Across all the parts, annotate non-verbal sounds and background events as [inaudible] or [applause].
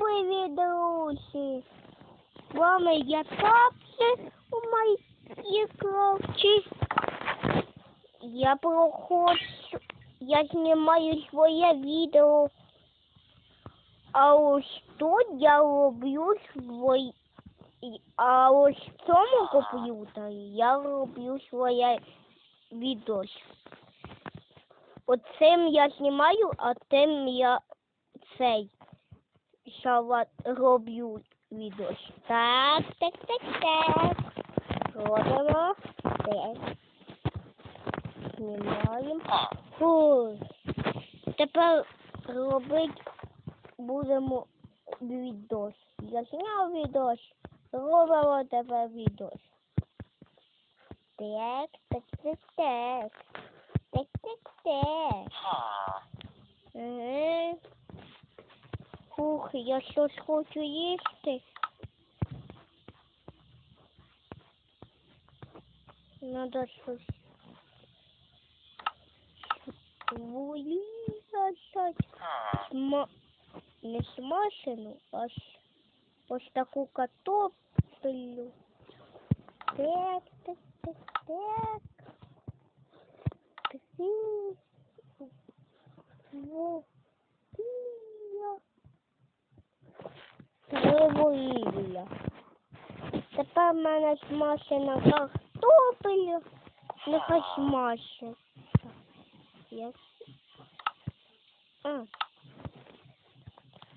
привіт, друзі! З вами я Тапси у Майнкрафті. Я проходжу, я знімаю своє відео. А ось тут я роблю свої. А ось в цьому комп'ютері я роблю своє відео. Оцим я знімаю, а тим я цей шалат роблю відео. Так, так, так, так. Робимо. Так. Знімаємо. Фу. Тепер робити будемо відос. Я зняв відос. Робимо тепер відос. Так, так, так, так. Так, так, так. Ага. Фух, я щось хочу їсти. Надо щось вирізати. Сма... Не смажену, а с- ось таку картоплю. Так, так, так, так. Три, два, вугілля. Тепер в мене смажена картопля. Нехай смажиться. Я... А.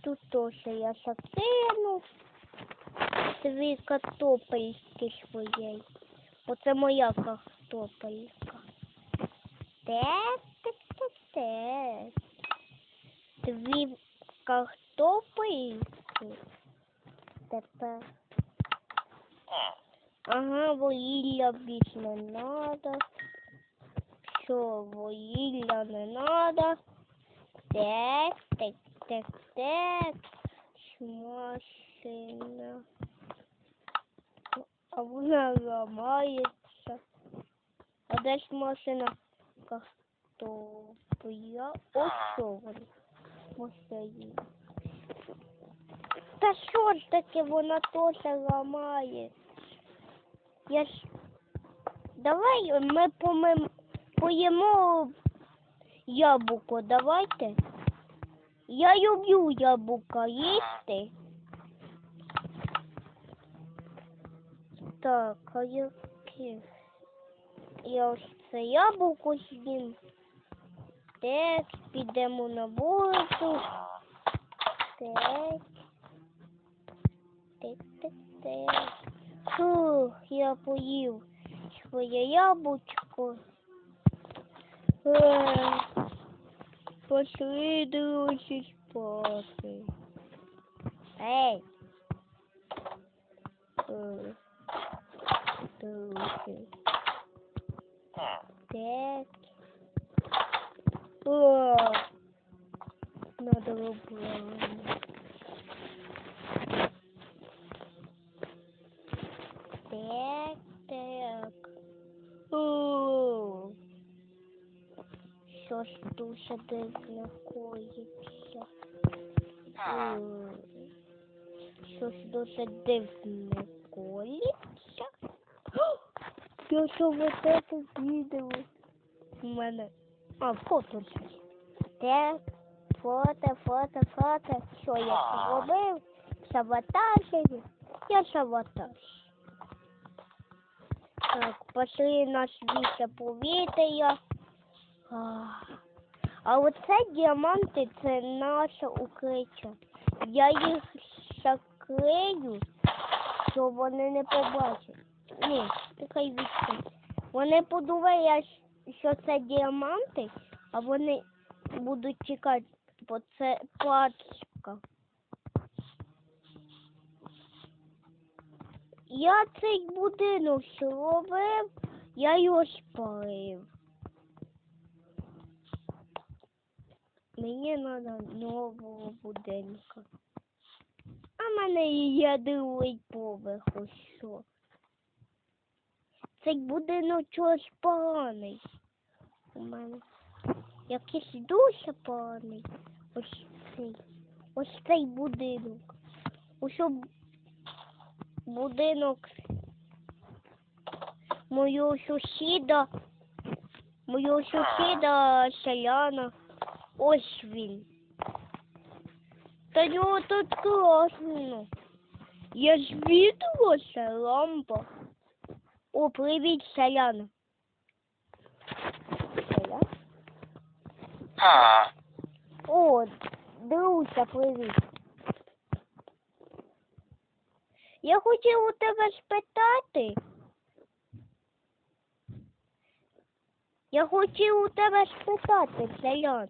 Тут теж я закину дві картопельки своєї. Оце моя картопелька. Так, так, так, так. Дві картопельки. Тепер. Ага, вугілля більш не надо. Що, вугілля не надо. Так, так, так, так. Смашина. А вона ламається. А де ж машина картопля? Ось що вона. Ось. Та що ж таке, вона теж ламає. Я ж... Давай ми помим... поїмо яблуко, давайте. Я люблю яблука їсти. Так, а яке? Я ось це яблуко з'їм. Так, підемо на вулицю. Так. Я поїв своє яблучко. Пошли, друзі, спати. Ей. Друзі. Так. О, надо робити. Щось дуже дивно коїться. Щось дуже дивно коїться. [gasps] Я що вот это відео? У мене. А, фото. Так, фото, фото, фото. Що я зробив? Саботажі. Я саботаж. Так, пошли наш віце повітря. А, оце діаманти це наше укриття. Я їх закрию, щоб вони не побачать. Ні, нехай відкрить. Вони подумають, що це діаманти, а вони будуть чекати, бо це пачка. Я цей будинок зробив, я його спалив. Мені треба нового будинка. А в мене є другий поверх, ось. Цей будинок чогось поганий. У мене якийсь дуже поганий. Ось цей. Ось цей будинок. Б- будинок мого сусіда, мого сусіда селяна. Ось він. Та нього тут класно. Я ж відлося лампа. О, привіт. Селян? Ah. О, Друся, привіт. Я хотів у тебе спитати. Я хотів у тебе спитати, селян.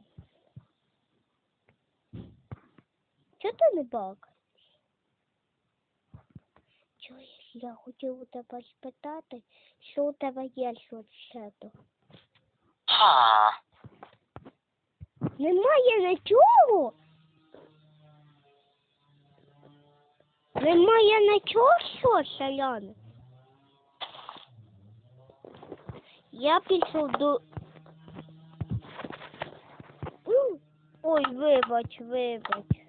Чого ти не бак? Чуєш, я хотів у тебе спитати, що у тебе є що ще. Ah. Немає нічого. Немає нічого, що, селяни. Я пішов до. Ой, вибач, вибач.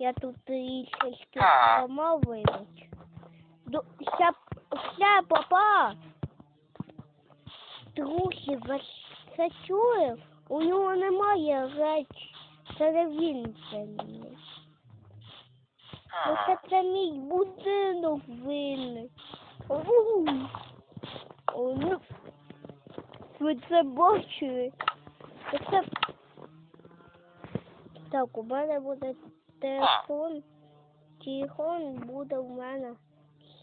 Я тут і сільські сама вивить. До вся вся папа. Трохи зачує, у нього немає реч деревінцями. Оце це мій будинок винний. Ну, ви це бачили? Це... Так, у мене буде телефон. Телефон буде у мене.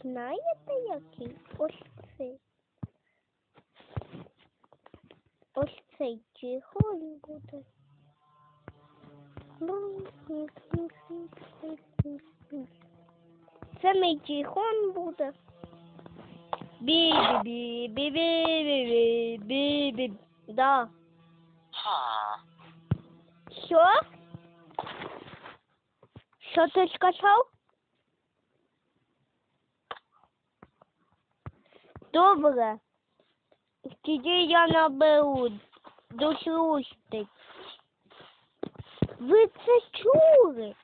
Знаєте який? Ось цей. Ось цей телефон буде. Це мій телефон буде. бі бі бі бі бі бі бі Да. Ah. Що? Що ти сказав? Добре. Тоді я наберу. Дослухайте. Ви це чули?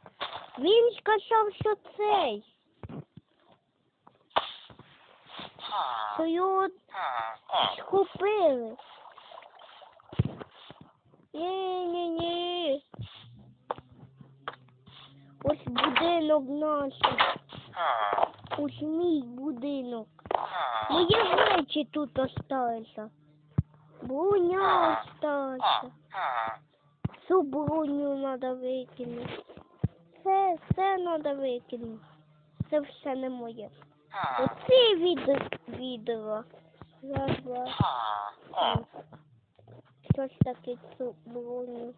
Він сказав, що цей. Що його схопили. Ні-ні-ні. Ось будинок наш. Ось мій будинок. Мої речі тут осталися. Броня осталася. Цю броню треба викинути. Це все треба викинути. Це все не моє. Ah. Оці від відео. Раз, два, три. Що ж таки цю броню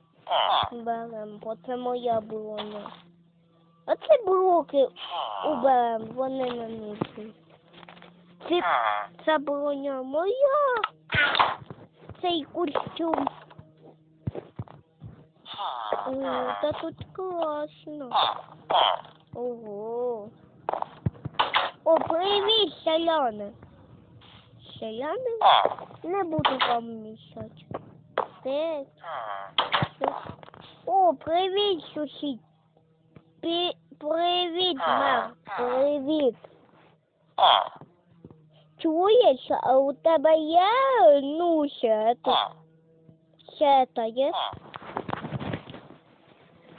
беремо, бо це моя броня. Ці блоки уберемо, вони не нужні. Ah. ця броня моя. Цей костюм. О, та тут класно. Ого. О, привіт, селяни. Селяни? Не буду вам мішати. О, привіт, сусід. Пі... Привіт, мам. Привіт. Чуєш, а у тебе є ну ще це? Ще це є?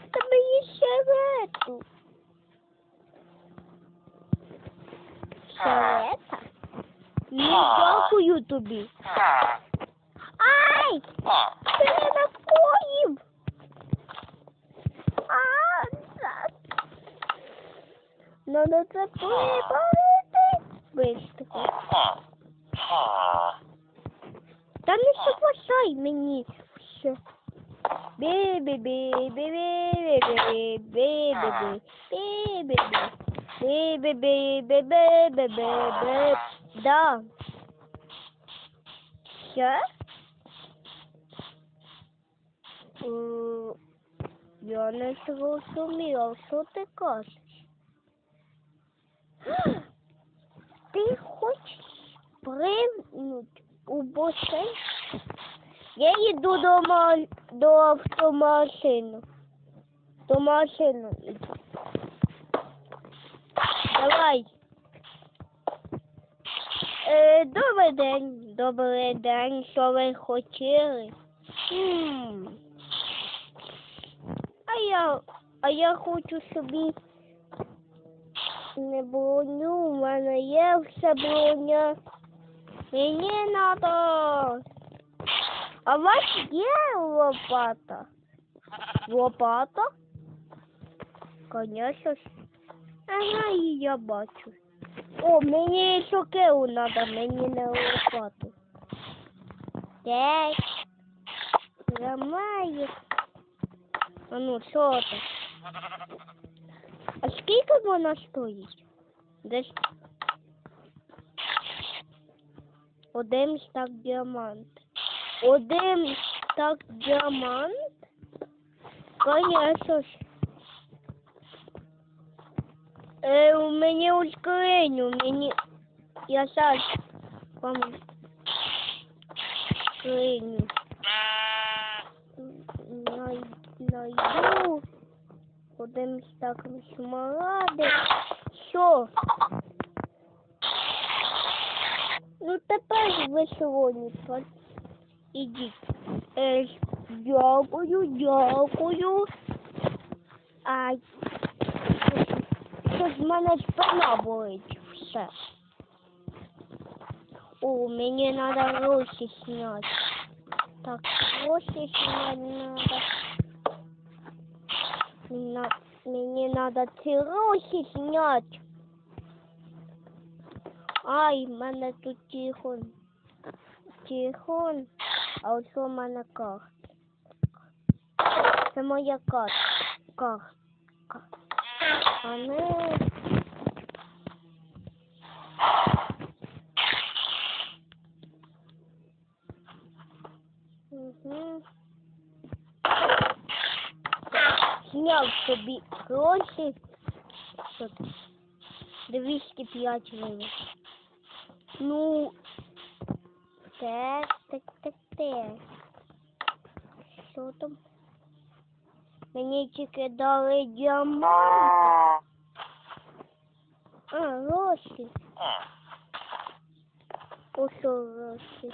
У тебе є ще вету. Ще? Ні, ну, дякую тобі. Ай! Ти не накоїв! Ай! Надо це прибавити. Бистро. Ah. Ah. Та не спасай мені все. бі ти [gasps] кажеш. Ти хочеш пригнути у басейн? Я йду до, ма... до автомашини. До машини. Давай. Е, добрий день, добрий день, що ви хотіли? М. А я, а я хочу собі не броню, у мене є все броня. Мені надо. А у вас є лопата? Лопата? Конечно. Ага, і я бачу. О, мені сокиру надо, мені не лопату. Так. Ламаю. А ну, що це? А скільки вона стоїть? Десь один стак діамант. Один стак діамант? Конечно ж. Е, у мене у скриню, мені... Я зараз вам най... найду. Один стак смаради. Що? Ну тепер ви сьогодні ідіть. Е, дякую, дякую. Ай. Щось в мене спина болить. Все. О, мені треба гроші зняти. Так, гроші зняти надо. На, мені треба ці гроші зняти. Ай, мене тут телефон. Телефон. А ось у мене карта. Це моя карта. Карта. А не. Угу. Зняв собі гроші. Це? 205 гривень. Ну, так, так, так, так. Що там? Мені тільки дали діамант. А, гроші. Ось гроші.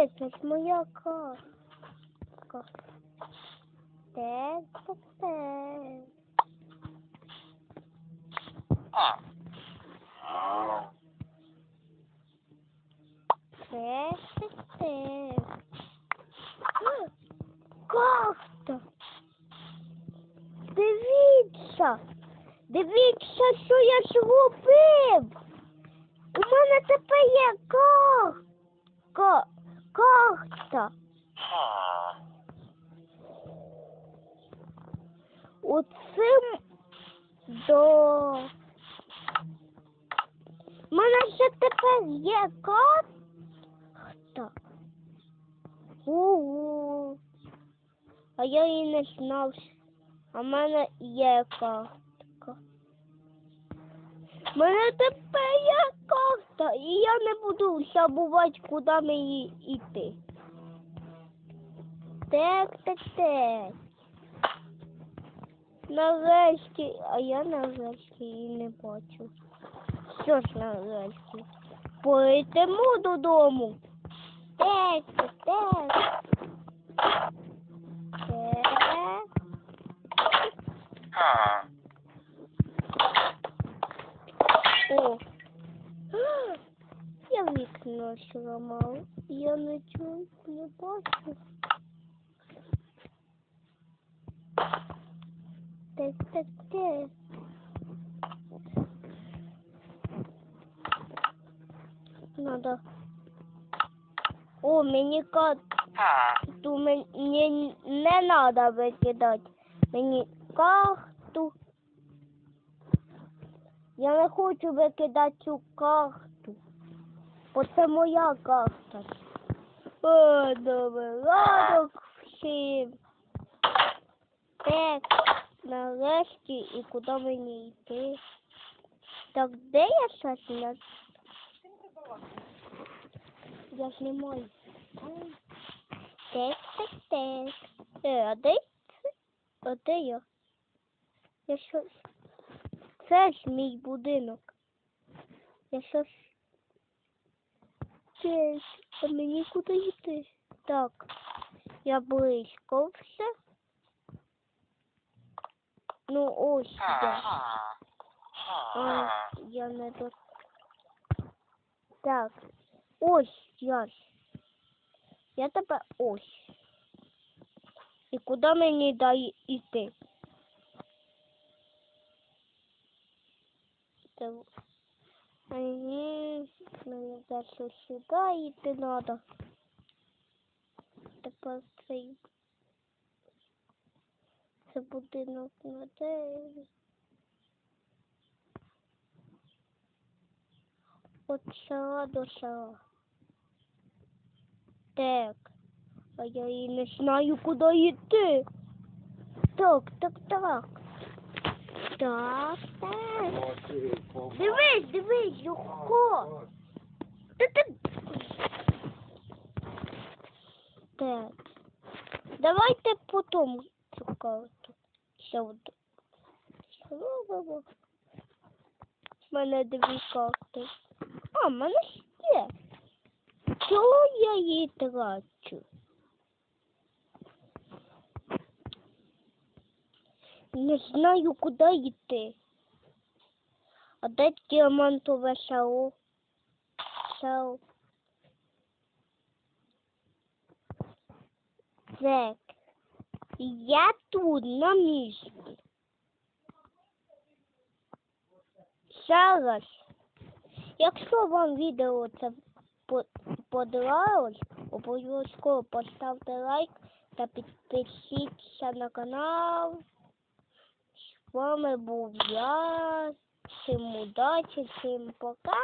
Эй, моя картка. Так, так, так. Так, так, так. Карта. Дивіться. Дивіться, що я зробив. У мене тепер є кар... Ка... карта. Оцим до. Мене ще тепер є карта. Ого. А я і не знав. А в мене є картка. Мене тепер є карта, і я не буду забувати, куди мені йти. Так, так, так. Нарешті, а я нарешті її не бачу. Що ж нарешті? Поїдемо додому. Так, так, так. Так. О. [gasps] Я вікно зламав. Я нічого не бачу. Так, так, так. Надо О, мені карту мені не треба викидати. Мені карту. Я не хочу викидати цю карту. Бо це моя карта. О, добре, ранок всім. Так, нарешті, і куди мені йти? Так, де я зараз на... Я знімаю. Так, так, так. Е, а де? А де я? Я щось... Це ж мій будинок. Я. Це ж... А мені куди йти? Так. Я близько все. Ну, ось я. А, я не до... Так. Ось я. Я тебе ось. І куди мені дай іти? Та... Мені, мені далі сюди йти треба. Тепер цей... Це будинок на дереві. От села до села. Так. А я і не знаю, куди йти. Так, так, так. Так, так. Дивись, дивись, легко. Та. Так. Давайте потім цю карту. Сяду. Зробимо. В мене дві карти. А, в мене ще. Чого я її трачу? Не знаю, куди йти. А де діамантове село? Село. Так. Я тут на місці. Зараз. Якщо вам відео це по- подобалось, обов'язково поставте лайк та підпишіться на канал. Вами був я. Всім удачі, всім пока.